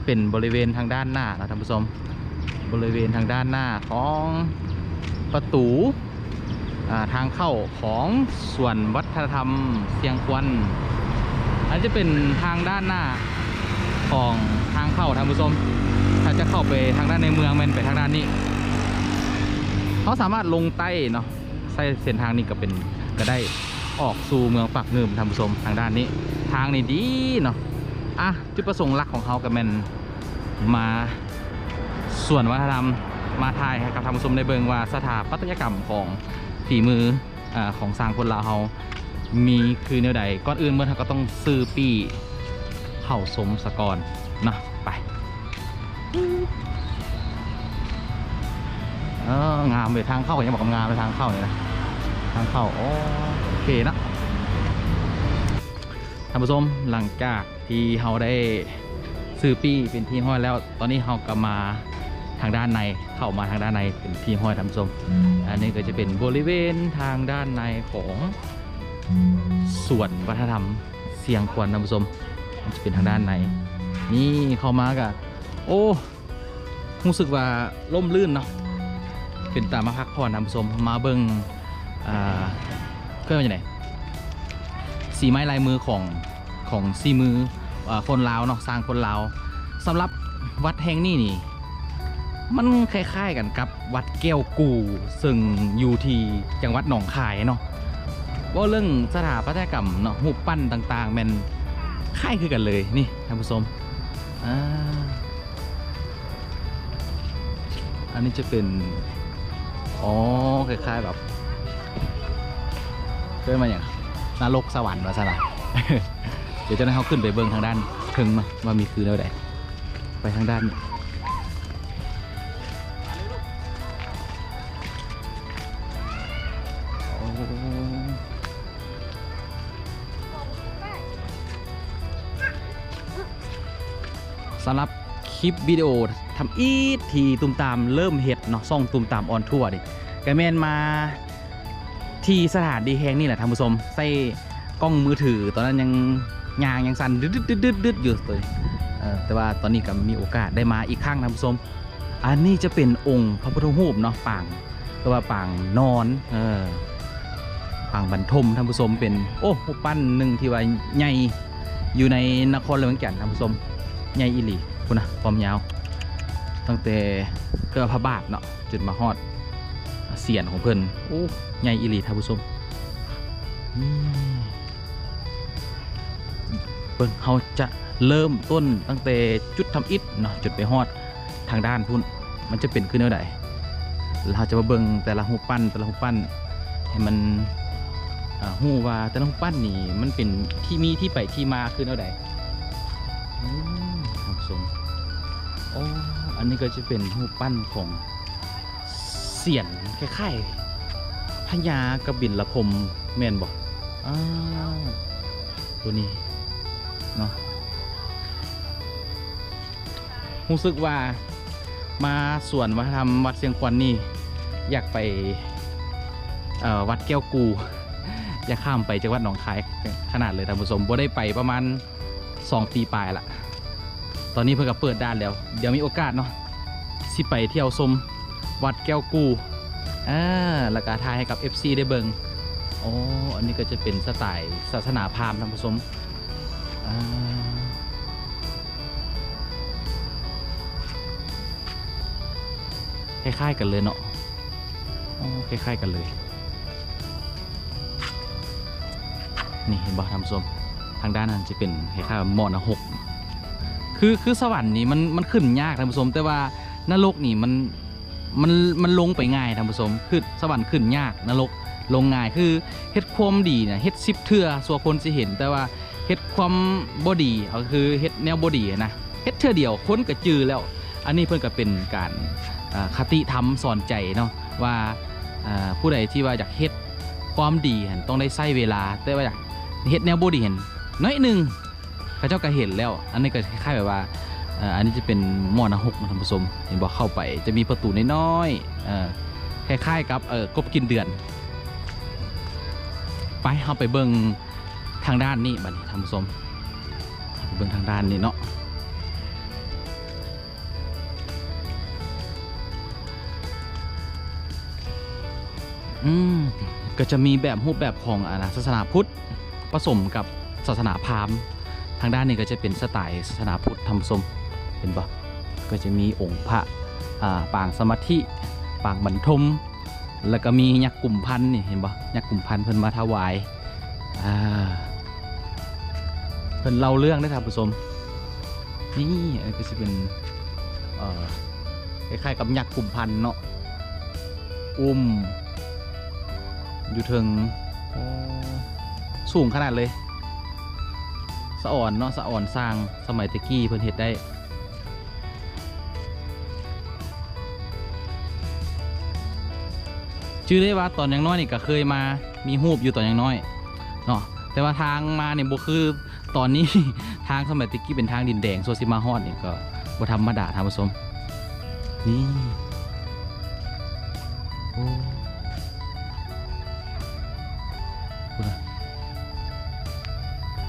จะเป็นบริเวณทางด้านหน้านะท่านผู้ชมบริเวณทางด้านหน้าของประตูทางเข้าของส่วนวัฒนธรรมเสียงควนอันนจะเป็นทางด้านหน้าของทางเข้าท่านผู้ชมถ้าจะเข้าไปทางด้านในเมืองมันไปทางด้านนี้เขาสามารถลงใต้เนาะใช้เส้นทางนี้ก็เป็นก็ได้ออกสู่เมืองปักเงิมท่านผู้ชมทางด้านนี้ ทางนี้ดีเนาะ อะจุดประสงค์หลักของเขาก็เป็นมาส่วนวัฒนธรรมมาทายกับทานผู้ชมได้เบิงว่าสถาปัตยกรรมของฝีมืออของสร้างคนลาวเฮามีคือแนวใดก่อนอื่นเมื่อท่านก็ต้องซื้อปีเข้าสมสกอนเนาะไปเอองามเลยทางเข้าก็ยังบอกว่างามเลยทางเข้าเลยนะทางเข้าโอโอเคนะท่านผู้ชมหลังจาก ที่เราได้ซื้อปี้เป็นที่ห้อยแล้ว ตอนนี้เราก็มาทางด้านในเข้ามาทางด้านในเป็นที่ห้อยท่านผู้ชมอันนี้ก็จะเป็นบริเวณทางด้านในของส่วนวัฒนธรรมเสียงควนท่านผู้ชมมันจะเป็นทางด้านในนี่เข้ามากะโอ้รู้สึกว่าล่มลื่นเนาะเป็นตามมาพักผ่อนทำสมมาเบิงอ่าเครื่องอยู่ไหนสีไม้ลายมือของของสีมืออา คนลาวเนาะสร้างคนลาวสำหรับวัดแห่งนี้นี่ มันคล้ายๆกันกับวัดแก้วกูซึ่งอยู่ที่จังหวัดหนองคายเนาะว่าเรื่องสถาปัตยกรรมเนาะหูปปั้นต่างๆมันคล้ายคือกันเลยนี่ท่านผู้ชมอันนี้จะเป็น อ๋อ คล้ายๆแบบเกิดมาอย่างนรกสวรรค์วะสละ ดี๋ยวจะให้เขาขึ้นไปเบิ้งทางด้านถึงมาว่ามีคือแนวใดไปทางด้านนี้สำหรับคลิปวิดีโอทำอีทีตุ่มตามเริ่มเห็ดเนาะซ่องตุ่มตามออนทัวร์ดิกแมนมาที่สถานดีแห่งนี่แหละท่านผู้ชมใส่กล้องมือถือตอนนั้นยัง ยางยังสั่นดึดดึดดึดดึดอยู่เลยแต่ว่าตอนนี้ก็มีโอกาสได้มาอีกครั้งท่านผู้ชมอันนี้จะเป็นองค์พระพุทธรูปเนาะปางแต่ว่าปางนอนเออปางบรรทมท่านผู้ชมเป็นโอ้รูปปั้นหนึ่งที่ว่าใหญ่อยู่ในนครหลวงแก่นท่านผู้ชมใหญ่อีหลีคุณนะความยาว ตั้งแต่เกิดพระบาทเนาะจุดมาฮอดเสียนของเพิ่นโอ้ใหญ่อีหลีท่านผู้ชม บิ่งเขาจะเริ่มต้นตั้งแต่จุดทำอิฐเนาะจุดไปฮอดทางด้านพุ่นมันจะเป็นขึ้นเท่าใดแล้วเราจะมาเบิ่งแต่ละหูปปั้นแต่ละหูปปั้นให้มันหูว่าแต่ละหูปปั้นนี่มันเป็นที่มีที่ไปที่มาขึ้นเท่าใดอืมท่านผู้ชมโอ้อันนี้ก็จะเป็นรูปปั้นของเสียนคล้ายๆพญากระบินละพรมแมนบอกอ้าวตัวนี้ เนาะรู้สึกว่ามาส่วนวัฒนธรรมวัดเชียงควันนี่ อยากไปวัดแก้วกูอยากข้ามไปจังหวัดหนองคายขนาดเลยท่านผู้ชมบ่ได้ไปประมาณ 2 ปีปลายละตอนนี้เพิ่งก็เปิดด้านแล้ว เดี๋ยวมีโอกาสเนาะสิไปเที่ยวชมวัดแก้วกูอ่าแล้วก็ทายให้กับ FC ได้เบิงอ้อันนี้ก็จะเป็นสไตล์ศาสนาพราหมณ์ท่านผู้ชม คล้ายๆกันเลยเนาะคล้ายๆกันเลย นี่เห็นบ่ท่านผู้มทางด้านนั้นจะเป็นคล้ายๆหมอนหก คือคือสวรรค์นี่มันมันขึ้นยากท่านผู้ชมแต่ว่านรกนี่มันมันมันลงไปง่ายท่านผู้ชมคือสวรรค์ขึ้นยากนรกลงง่ายคือเฮ็ดความดีเนี่ยเฮ็ดสิบเทื่อสัวคนสิเห็นแต่ว่า เฮ็ดความบ่ดีก็คือเฮ็ดแนวบ่ดีนะเฮ็ดเทื่อเดียวคนก็จือแล้ว อันนี้เพิ่นก็เป็นการคติธรรมสอนใจเนาะว่าผู้ใดที่ว่าอยากเฮ็ดความดีเหั่นต้องได้ใช้เวลา แต่ว่าอยากเฮ็ดแนวบ่ดีเห็นน้อยหนึงพระเจ้าก็เห็นแล้ว อันนี้ก็คล้ายๆแบบว่าอันนี้จะเป็นหมอนะหกนะท่าผู้ชมเห็นบอกเข้าไปจะมีประตูน้อยๆคล้ายๆกับกบกินเดือน ไปเข้าไปเบิ่ง ทางด้านนี้บัดนี้ทำสมเบิ่งทางด้านนี้เนาะอืมก็จะมีแบบรูปแบบของอาศาสนาพุทธผสมกับศาสนาพราหมณ์ ทางด้านนี้ก็จะเป็นสไตล์ศาสนาพุทธทำสมเห็นปะก็จะมีองค์พระปางสมาธิปางบรรทม แล้วก็มียักษ์กลุ่มพันนี่เห็นปะยักษ์กลุ่มพันเพิ่นมาถวายอ่า เพิ่นเล่าเรื่องได้อท่านผู้ชมนี่อันนี้ก็จะเป็นเอ่อคล้ายๆกับยักษ์กลุ่มพันเนาะอุ้ม อยู่ถึงสูงขนาดเลยสะอ่อนเนาะสะอ่อนสร้างสมัยตะกี้เพิ่นเฮ็ดได้ชื่อได้ว่าตอนยังน้อยนี่ก็เคยมามีรูปอยู่ตอนยังน้อยเนาะแต่ว่าทางมาเนี่ยบ่คือ ตอนนี้ ทางสมัยตะกี้เป็นทางดินแดงโซซิมาฮอดนี่ก็บ่ธรรมดาท่านผู้ชมนี่โอ้พูดนะ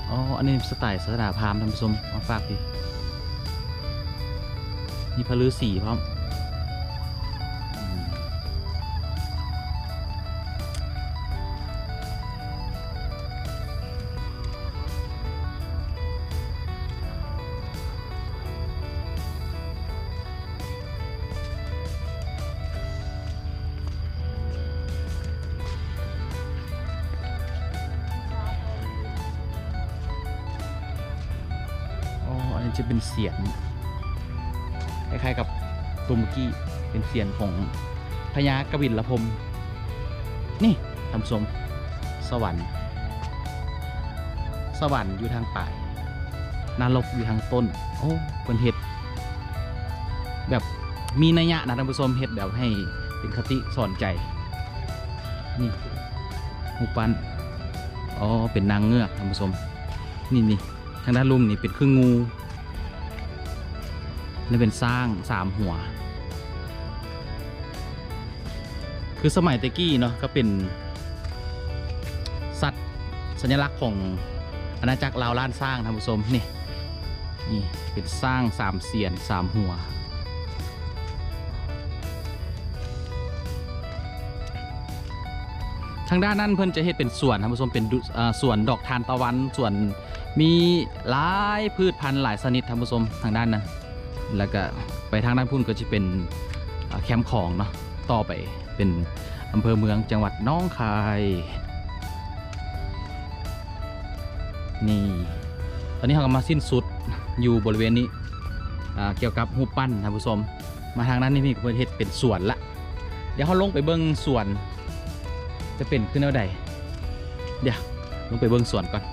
อ๋ออันนี้สไตล์ศาสนาพราหมณ์ท่านผู้ชมมาฝากดิมีพระฤาษีพร้อมันจะเป็นเสียงคล้ายๆกับตัวเมื่อกี้เป็นเสียงของพญากบินละพรมนี่ทำสมสวรรค์ สวรรค์อยู่ทางปลายนรกอยู่ทางต้น โอ้เป็นเห็ด แบบมีนัยยะนะท่านผู้ชมเห็ดแบบให้เป็นคติสอนใจ นี่หูปันอ๋อ เป็นนางเงือกท่านผู้ชม นี่นี่ทางด้านลุ่มนี่เป็นครึ่งงู นี่เป็นสร้างสามหัว คือสมัยตะกี้เนาะก็เป็น สัตว์สัญลักษณ์ของอาณาจักรลาวล้านสร้างท่านผู้ชมนี่นี่เป็นสร้างสามเสียนสามหัวทางด้านนั้นเพิ่นจะเฮ็ดเป็นสวนท่านผู้ชมเป็นสวนดอกทานตะวันสวนมีหลายพืชพันธุ์หลายชนิดท่านผู้ชมทางด้านนั้น แล้วก็ไปทางด้านพุ่นก็จะเป็นแคมป์ของเนาะต่อไปเป็นอำเภอเมืองจังหวัดน้องคาย นี่ ตอนนี้เราก็มาสิ้นสุดอยู่บริเวณนี้เกี่ยวกับหูปั้นท่านผู้ชมมาทางนั้นนี่มีเพิ่นเฮ็ดเป็นสวนละ เดี๋ยวเขาลงไปเบิ่งสวน จะเป็นขึ้นเอาใดเดี๋ยวลงไปเบิ่งสวนก่อน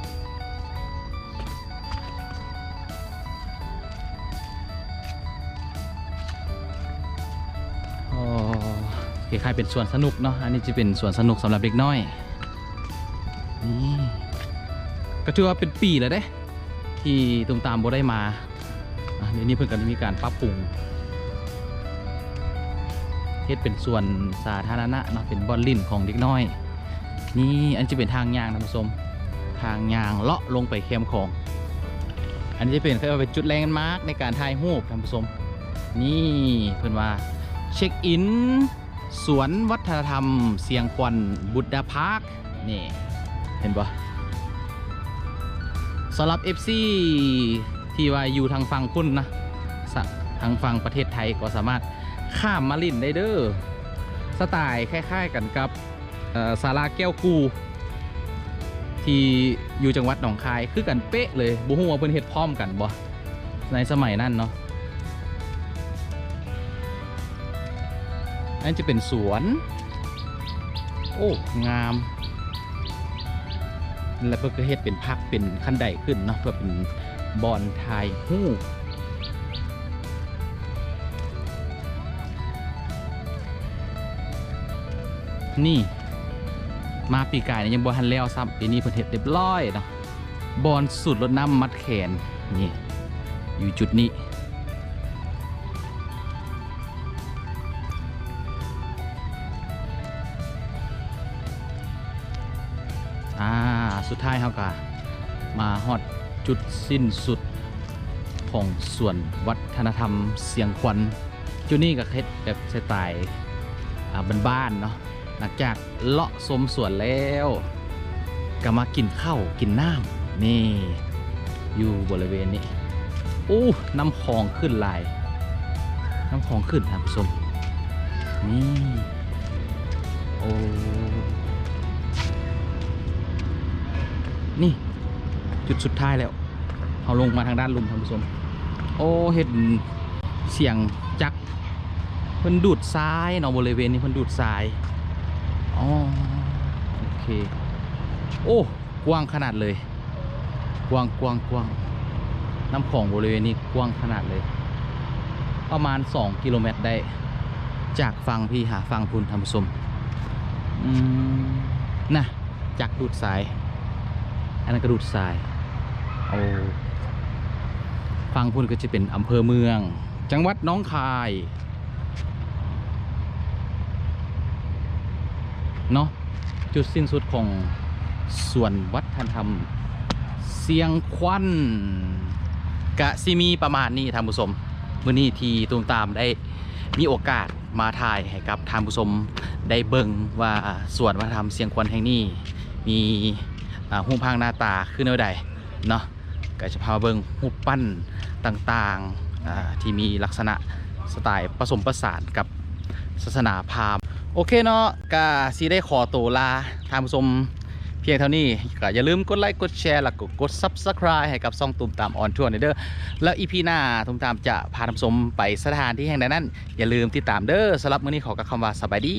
คล้ายๆเป็นสวนสนุกเนาะอันนี้จะเป็นสวนสนุกสำหรับเด็กน้อยนี่ก็ถือว่าเป็นปีแล้วเด้ ที่ตุมตามโบได้มาอะเดี๋ยวนี้เพิ่อนก็มีการปรับปรุงเฮ็ดเป็นส่วนสาธารณะเนาะเป็นบอลลินของเด็กน้อย นี่อันจะเป็นทางยางท่านผู้ชมทางยางเลาะลงไปแคมของ อันนี้จะเป็นเขาเรียกว่าเป็นจุดแลนด์มาร์กในการถ่ายรูปท่านผู้ชมนี่เพื่อนว่าเช็คอิน สวนวัฒนธรรม เสียงควันบุตดาพาร์คนี่ เห็นปะสำหรับ FC ที่ว่าอยู่ทางฝั่งพุ่นนะทางฝั่งประเทศไทยก็สามารถข้ามมาลินได้เด้อสไตล์คล้าย ๆ กันกับเอ่อศาลาแก้วกูที่อยู่จังหวัดหนองคายคือกันเป๊ะเลยบุหัวาเพิ่นเฮ็ดพร้อมกันบ่ในสมัยนั้นเนาะ อันจะเป็นสวน โอ้ งาม แล้วเพื่อก็เฮ็ดเป็นพักเป็นขั้นใดขึ้นเนาะเพื่อเป็นบอนทายหู้นี่ มาปีกายเนี่ยยังบอทันแล้วซ้ำปีนี้เพิ่นเฮ็ดเรียบร้อยเนาะบอนสุดรถน้ำมัดแขนนี่ อยู่จุดนี้ สุดท้ายเขาก็มาฮอดจุดสิ้นสุดของส่วนวัฒนธรรมเสียงควันจุดนี้ก็เฮ็ดแบบสไตล์บ้านๆเนาะหลังจากเลาะสมสวนแล้วก็มากินข้าวกินน้ำนี่ อยู่บริเวณนี้อู้น้ำคลองขึ้นลาย น้ำคลองขึ้นท่านผู้ชมนี่ โอ้ นี่ จุดสุดท้ายแล้วเอาลงมาทางด้านลุมท่านผู้ชม โอ้เห็นเสียงจักเพิ่นดูดทรายเนาะบริเวณนี้เพิ่นดูดทรายอ๋อโอเค โอ้กว้างขนาดเลย กว้างกว้างกว้างน้ำของบริเวณนี้กว้างขนาดเลย ประมาณ 2 กิโลเมตรได้ จากฟังพี่หาฟังพุนทำสมอืมนะจากดูดทราย อันนั้นก็ดูดทรายโอ้ฟังพุนก็จะเป็นอำเภอเมือง จังหวัดหน้องคายเนาะจุดสิ้นสุดของส่วนวัฒนธรรมเสียงควันกะซิมีประมาณนี้ท่านผู้ชมมื้อนี้ที่ตูมตามได้มีโอกาสมาถ่ายให้กับท่านผู้ชมได้เบิ่งว่าส่วนวัฒนธรรมเสียงควันแห่งนี้มี อ่ารูปพางหน้าตาขึ้นแนวใดเนาะก็จะพาเบิงรูปปั้นต่างๆที่มีลักษณะสไตล์ผสมผสานกับศาสนาพราหมณ์โอเคเนาะก็สีได้ขอตัวลาทานผู้ชมเพียงเท่านี้ก็อย่าลืมกดไลค์กดแชร์แล้วก็กด Subscribe ให้กับซ่องตุ่มตามออนทัวร์เด้อแล้วอีพีหน้าตุ่มตามจะพาท่านผู้ชมไปสถานที่แห่งใดนั้น อย่าลืมติดตามเด้อสำหรับมื้อนี้ขอกับคำว่าสบายดี